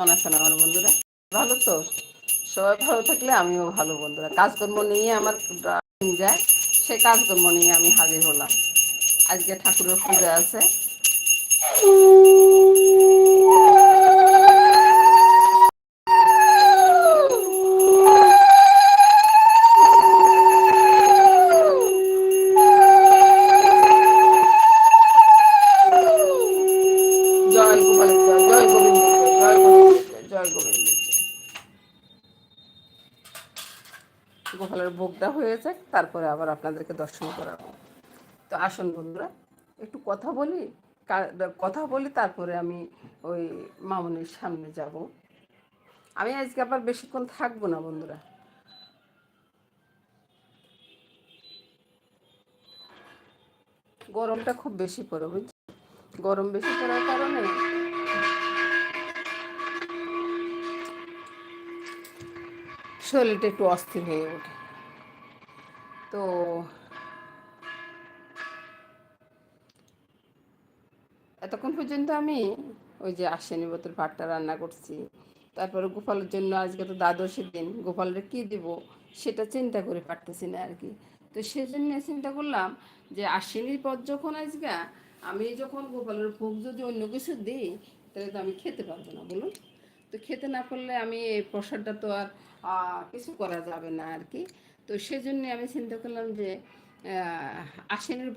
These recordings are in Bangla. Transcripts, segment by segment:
কেমন আছেন আমার বন্ধুরা। ভালো তো? সবাই ভালো থাকলে আমিও ভালো বন্ধুরা। কাজকর্ম নিয়ে আমার যায়, সে কাজকর্ম নিয়ে আমি হাজির হলাম। আজকে ঠাকুরের পূজা আছে। তারপরে আবার আপনাদেরকে দর্শন করাবো। তো আসুন বন্ধুরা, একটু কথা বলি কথা বলি, তারপরে আমি ওই মামনির সামনে যাব। আমি আজকে আবার বেশিক্ষণ থাকব না বন্ধুরা। গরমটা খুব বেশি পড়ে বুঝছি গরম বেশি পড়ার কারণে শরীরটা একটু অস্থির হয়ে ওঠে। তো এতক্ষণ পর্যন্ত আমি ওই যে আশ্বিনী বোতল ভাতটা রান্না করছি। তারপরে গোপালের জন্য আজকে তো দ্বাদশের দিন, গোপালের কী দিব সেটা চিন্তা করে পারতেছি না আর কি। তো সেজন্য চিন্তা করলাম যে আশ্বিনীর পর যখন আজকে, আমি যখন গোপালের ভোগ যদি অন্য কিছু দিই, তাহলে তো আমি খেতে পারব না, বলুন। তো খেতে না পারলে আমি এই প্রসাদটা তো আর কিছু করা যাবে না আর কি। তো সেজন্য আমি চিন্তা করলাম যে আশ্বিনের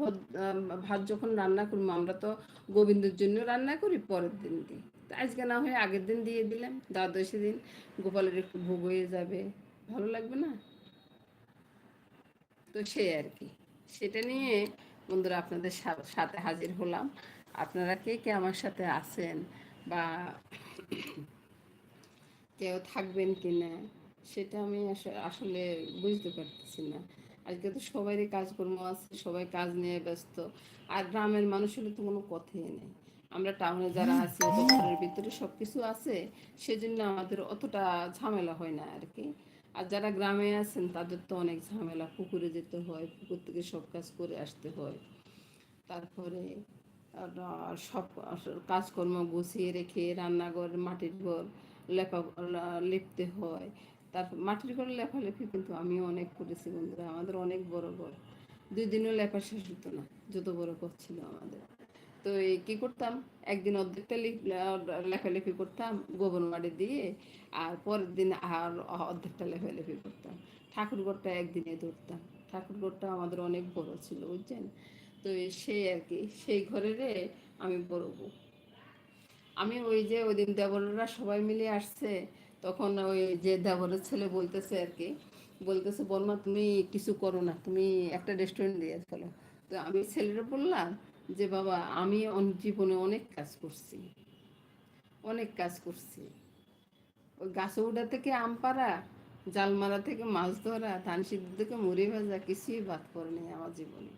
ভাত যখন রান্না করব, আমরা তো গোবিন্দের জন্য রান্না করি, পরের দিন দিই। আজকে না হয় আগের দিন দিয়ে দিলাম, দ্বাদশী দিন গোপালের একটু ভোগ হয়ে যাবে, ভালো লাগবে না? তো সেই আর কি। সেটা নিয়ে বন্ধুরা আপনাদের সা- সাথে হাজির হলাম। আপনারা কে কে আমার সাথে আছেন বা কেউ থাকবেন কি না সেটা আমি আস- আসলে বুঝতে পারতেছি না। আজকে তো সবারই কাজকর্ম আছে, সবাই কাজ নিয়ে ব্যস্ত। আর গ্রামের মানুষ হলে তো কোনো কথাই নেই। আমরা টাউনে যারা আছি ঘরের ভিতরে সব কিছু আছে, সেজন্য আমাদের অতটা ঝামেলা হয় না আর কি আর যারা গ্রামে আছেন, তাদের তো অনেক ঝামেলা। পুকুরে যেতে হয়, পুকুর থেকে সব কাজ করে আসতে হয়। তারপরে সব কাজকর্ম গুছিয়ে রেখে রান্নাঘর, মাটির ঘর লেপা লা- লিপতে হয়। তারপর মাটির ঘরে লেপালেপি কিন্তু আমি অনেক করেছি বন্ধুরা, আমাদের অনেক বড় ঘর। দুই দিনও লেপা শেষ হতো না, যত বড় ঘর ছিল আমাদের। তো এই কি করতাম? একদিন অর্ধেকটা লেখালেখি করতাম, গোবর মাটি দিয়ে, আর পরের দিন আর অর্ধেকটা লেখালেখি করতাম। ঠাকুর ঘরটা একদিনে ধরতাম। ঠাকুর ঘরটা আমাদের অনেক বড় ছিল, বুঝছেন? তো সেই আর কি, সেই ঘরেরে আমি বড় আমি ওই যে ওই দিন দেবররা সবাই মিলে আসছে তখন ওই যে দেবরের ছেলে বলতেছে আর কি, বলতেছে, বর্মা, তুমি কিছু করো না, তুমি একটা রেস্টুরেন্ট দিয়ে ফেলো তো আমি ছেলেরা বললাম যে, বাবা, আমি জীবনে অনেক কাজ করছি, অনেক কাজ করছি। ওই গাছে উড়া থেকে আম পাড়া, জাল মারা থেকে মাছ ধরা, ধান সিদ্ধ থেকে মুড়ি ভাজা, কিছুই বাদ পড়েনি আমার জীবনে।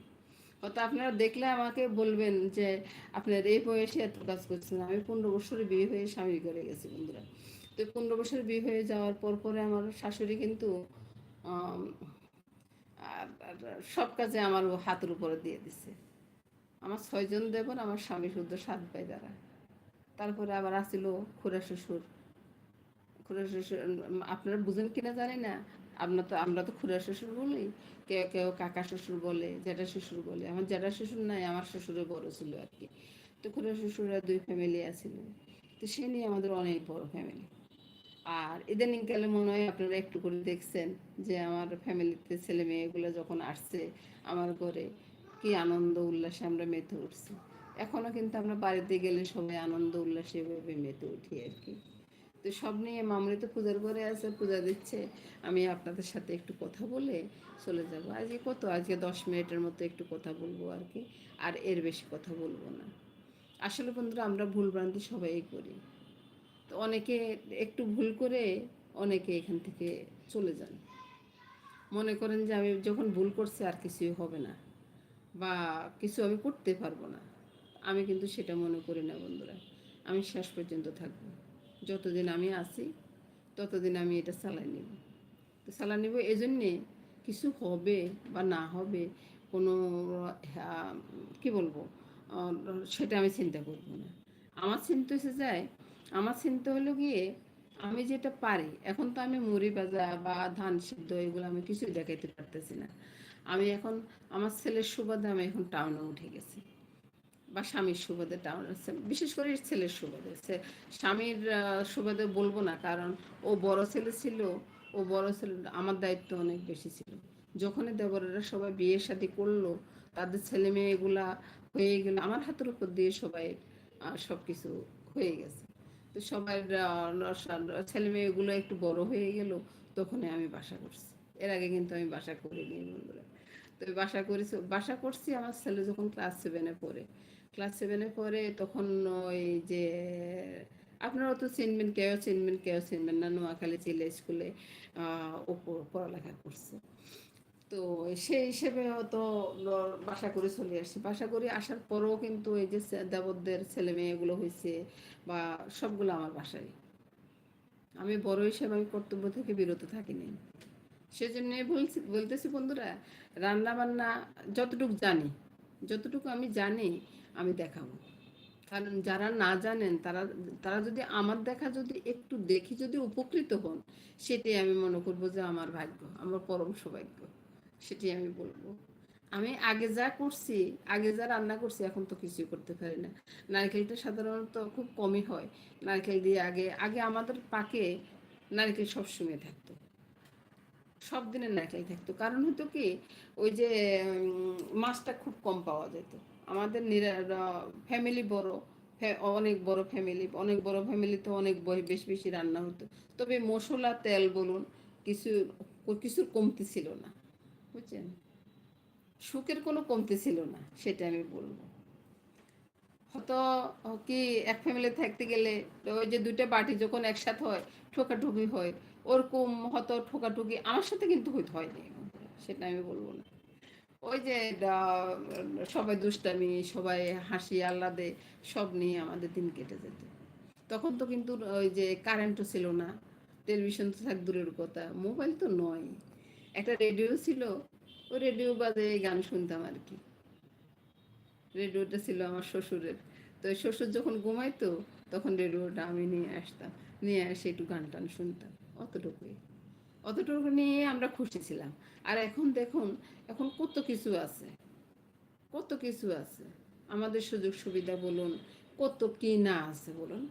হয়তো আপনারা দেখলে আমাকে বলবেন যে, আপনার এই বয়সে এত কাজ করছেন, আমি পনেরো বছরে বিয়ে হয়ে স্বামী করে গেছি বন্ধুরা। তো পনেরো বছর বিয়ে হয়ে যাওয়ার পর পরে আমার শাশুড়ি কিন্তু সব কাজে আমার হাতের উপরে দিয়ে দিছে। আমার ছয়জন দেবর, আমার স্বামী শুদ্ধ সাত ভাই দ্বারা। তারপরে আবার আসছিল খুড়া শ্বশুর। খুড়া শ্বশুর আপনারা বুঝেন কিনা জানি না। আমরা তো আমরা তো খুড়া শ্বশুর বলি, কেউ কেউ কাকা শ্বশুর বলে জ্যাঠা শ্বশুর বলে। আমার জ্যাঠা শ্বশুর নাই, আমার শ্বশুরে বড় ছিল আর কি। তো খুড়া শ্বশুরা দুই ফ্যামিলি আছিল তো সে নিয়ে আমাদের অনেক বড় ফ্যামিলি আর ইদানিং কালে মনে হয় আপনারা একটু করে দেখছেন যে আমার ফ্যামিলিতে ছেলে মেয়েগুলো যখন আসছে আমার ঘরে, কি আনন্দ উল্লাসে আমরা মেতে উঠছি। এখনও কিন্তু আমরা বাড়িতে গেলে সবাই আনন্দ উল্লাসে এভাবে মেতে উঠি আর কি। তো সব নিয়ে মামনি তো পূজার ঘরে আছে, পূজা দিচ্ছে। আমি আপনাদের সাথে একটু কথা বলে চলে যাব। আজকে কত? আজকে দশ মিনিটের মতো একটু কথা বলব আর কি। আর এর বেশি কথা বলব না। আসলে বন্ধুরা, আমরা ভুল ভ্রান্তি সবাই করি। তো অনেকে একটু ভুল করে অনেকে এখান থেকে চলে যান। মনে করেন যে আমি যখন ভুল করছি আর কিছুই হবে না বা কিছু আমি করতে পারব না, আমি কিন্তু সেটা মনে করি না বন্ধুরা। আমি শেষ পর্যন্ত থাকব। যতদিন আমি আছি, ততদিন আমি এটা চালাই নেব। তো চালাই নেব এই জন্যে কিছু হবে বা না হবে কোনো কি বলব সেটা আমি চিন্তা করব না। আমার চিন্তা এসে যায় আমার চিন্তা হলো গিয়ে আমি যেটা পারি, এখন তো আমি মুড়ি ভাজা বা ধান সিদ্ধ এগুলো আমি কিছুই দেখাইতে পারতেছি না। আমি এখন, আমার ছেলের সুবাদে আমি এখন টাউনে উঠে গেছি। বা স্বামীর সুবাদে টাউন বিশেষ করে ছেলের সুবাদে। স্বামীর সুবাদে বলব না, কারণ ও বড় ছেলে ছিল, ও বড় ছেলে, আমার দায়িত্ব অনেক বেশি ছিল। যখনই দেবরেরা সবাই বিয়ে শাদী করল, তাদের ছেলে মেয়েগুলা হয়ে গেল, আমার হাতের উপর দিয়ে সবাই সব কিছু হয়ে গেছে। তো সবার ছেলে মেয়েগুলো একটু বড় হয়ে গেল, তখনই আমি বাসা করছি। এর আগে কিন্তু আমি বাসা করিনি বন্ধুরা। তো বাসা করেছি, বাসা করছি আমার ছেলে যখন ক্লাস সেভেনে পড়ে। ক্লাস সেভেনে পরে তখন ওই যে, আপনারা তো চিনবেন, কেউ চিনবেন কেউ চিনবেন না, নোয়াখালী জেলা স্কুলে ও পড়ালেখা করছে। তো সেই হিসেবে হয়তো বাসা করে চলে আসছি। বাসা করে আসার পরেও কিন্তু এই যে দেবদের ছেলে মেয়েগুলো হয়েছে বা সবগুলো আমার বাসায়। আমি বড় হিসেবে আমি কর্তব্য থেকে বিরত থাকিনি। সেজন্য বলছি, বলতেছি বন্ধুরা রান্না বান্না যতটুকু জানি, যতটুকু আমি জানি আমি দেখাবো। কারণ যারা না জানেন, তারা তারা যদি আমার দেখা যদি একটু দেখি যদি উপকৃত হন, সেটাই আমি মনে করব যে আমার ভাগ্য, আমার পরম সৌভাগ্য। সেটি আমি বলব। আমি আগে যা করছি, আগে যা রান্না করছি এখন তো কিছুই করতে পারি না। নারকেলটা সাধারণত খুব কমই হয়। নারকেল দিয়ে আগে আগে আমাদের পাকে নারকেল সবসময় থাকতো। সব দিনের নারকেল থাকতো। কারণ হতো কি, ওই যে মাছটা খুব কম পাওয়া যেত। আমাদের ফ্যামিলি বড় অনেক বড় ফ্যামিলি অনেক বড় ফ্যামিলিতে অনেক বেশি বেশি রান্না হতো। তবে মশলা, তেল বলুন, কিছু, কিছুর কমতি ছিল না। বুঝছেন? সুখের কোনো কমতি ছিল না সেটা আমি বলব। হয়তো কি এক ফ্যামিলি থাকতে গেলে ওই যে দুইটা বাটি যখন একসাথে হয়, ঠোকাঠুকি হয়, ওরকম হয়তো ঠোকাঠুকি আমার সাথে কিন্তু হয়নি, সেটা আমি বলব না। ওই যে সবাই দুষ্টামি, সবাই হাসি আহ্লাদে, সব নিয়ে আমাদের দিন কেটে যেত। তখন তো কিন্তু ওই যে কারেন্টও ছিল না টেলিভিশন তো থাক দূরের কথা মোবাইল তো নয় একটা রেডিও ছিল, ওই রেডিও বাজে গান শুনতাম আর কি। রেডিওটা ছিল আমার শ্বশুরের। তো শ্বশুর যখন ঘুমাইতো, তখন রেডিওটা আমি নিয়ে আসতাম। নিয়ে এসে একটু গান টান শুনতাম, অতটুকুই। অতটুকু নিয়ে আমরা খুশি ছিলাম। আর এখন দেখুন, এখন কত কিছু আছে। কত কিছু আছে। আমাদের সুযোগ সুবিধা বলুন, কত কি না আছে বলুন।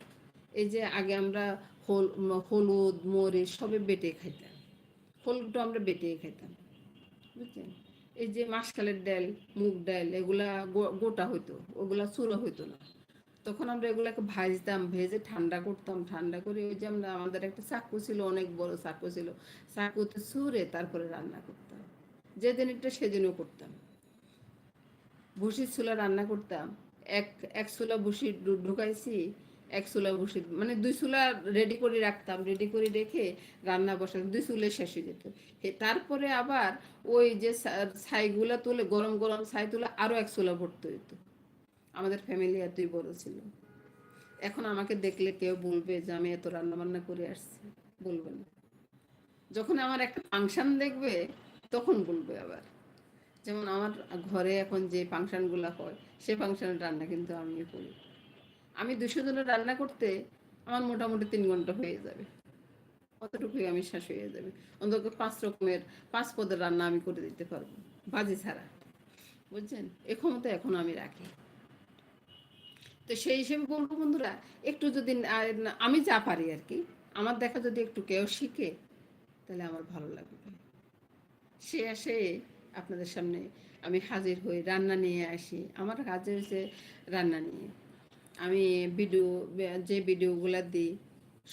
এই যে আগে আমরা হল, হলুদ, মরিচ সবে বেটে খাইতাম। হলুদটা আমরা বেটে খেতাম বুঝছেন? এই যে মাসকালের ডাল, মুগ ডাল, এগুলা গোটা হইতো, ওগুলা চুলো হইতো না। তখন আমরা এগুলাকে ভাজতাম, ভেজে ঠান্ডা করতাম, ঠান্ডা করে ওই যে আমরা আমাদের একটা চাকু ছিল, অনেক বড় চাকু ছিল। চাকুতে সুরে তারপরে রান্না করতাম। যেদিন একটা সেদিনও করতাম। ভুসির চুলা রান্না করতাম। এক এক চুলা ভুসি ঢুকাইছি এক চুলা বসে মানে দুই চুলা রেডি করে রাখতাম রেডি করে রেখে রান্না বসাতাম, দুই চুলে শেষ হয়ে যেত। তারপরে আবার ওই যে ছাইগুলা তুলে, গরম গরম ছাই তুলে আরও এক চুলা ভরতে হইতো। আমাদের ফ্যামিলি এতই বড় ছিল। এখন আমাকে দেখলে কেউ বলবে যে, আমি এত রান্না বান্না করে আসছি। বলবে না। যখন আমার একটা ফাংশন দেখবে, তখন বলবে আবার। যেমন আমার ঘরে এখন যে ফাংশনগুলো হয়, সে ফাংশনের রান্না কিন্তু আমি করি। আমি দুশো জনের রান্না করতে আমার মোটামুটি তিন ঘণ্টা হয়ে যাবে। অতটুকুই আমি শেষ হয়ে যাবে। অন্তত পাঁচ রকমের, পাঁচ পদের রান্না আমি করে দিতে পারব বাজি ছাড়া। বুঝছেন? এ ক্ষমতা এখন আমি রাখি। তো সেই হিসেবে বলব বন্ধুরা, একটু যদি আমি যা পারি আর কি, আমার দেখা যদি একটু কেউ শিখে, তাহলে আমার ভালো লাগবে। সে আসে আপনাদের সামনে আমি হাজির হই, রান্না নিয়ে আসি, আমার কাজ হয়েছে রান্না নিয়ে। আমি ভিডিও, যে ভিডিওগুলো দিই,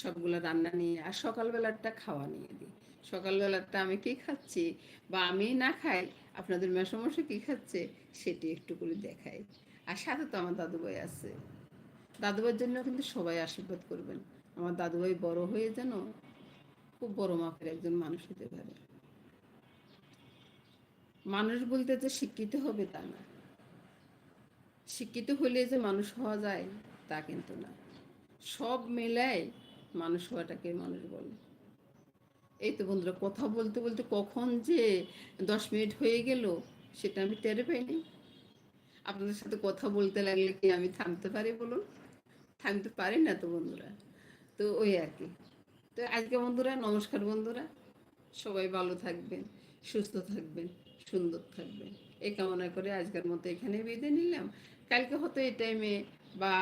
সবগুলো রান্না নিয়ে, আর সকালবেলারটা খাওয়া নিয়ে দিই। সকালবেলারটা আমি কি খাচ্ছি বা আমি না খাই, আপনাদের মেসমশে কি খাচ্ছে, সেটি একটু করে দেখাই। আর সাথে তো আমার দাদুভাই আছে। দাদুভাইয়ের জন্য কিন্তু সবাই আশীর্বাদ করবেন। আমার দাদুভাই বড় হয়ে যেন খুব বড় মাপের একজন মানুষ হতে পারে। মানুষ বলতে যে শিক্ষিত হবে তা না। শিক্ষিত হলে যে মানুষ হওয়া যায়, তা কিন্তু না। সব মেলায় মানুষ হওয়াটাকে মানুষ বলে। এই তো বন্ধুরা, কথা বলতে বলতে কখন যে দশ মিনিট হয়ে গেল, সেটা আমি টেরে পাইনি। আপনাদের সাথে কথা বলতে লাগলে কি আমি থামতে পারি বলুন? থামতে পারি না তো বন্ধুরা। তো ওই আর কি। তো আজকে বন্ধুরা, নমস্কার বন্ধুরা। সবাই ভালো থাকবেন, সুস্থ থাকবেন, সুন্দর থাকবেন। এই কামনা করে আজকের মতো এখানে বেঁধে নিলাম। কালকে হতো এই টাইমে বা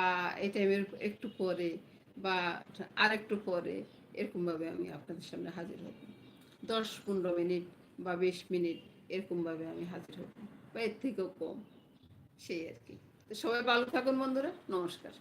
এই টাইমের একটু পরে বা আর একটু পরে, এরকমভাবে আমি আপনাদের সামনে হাজির হব। দশ পনেরো মিনিট বা বিশ মিনিট এরকমভাবে আমি হাজির হব। বা এর থেকেও কম, সেই আর কি। তো সবাই ভালো থাকুন বন্ধুরা, নমস্কার।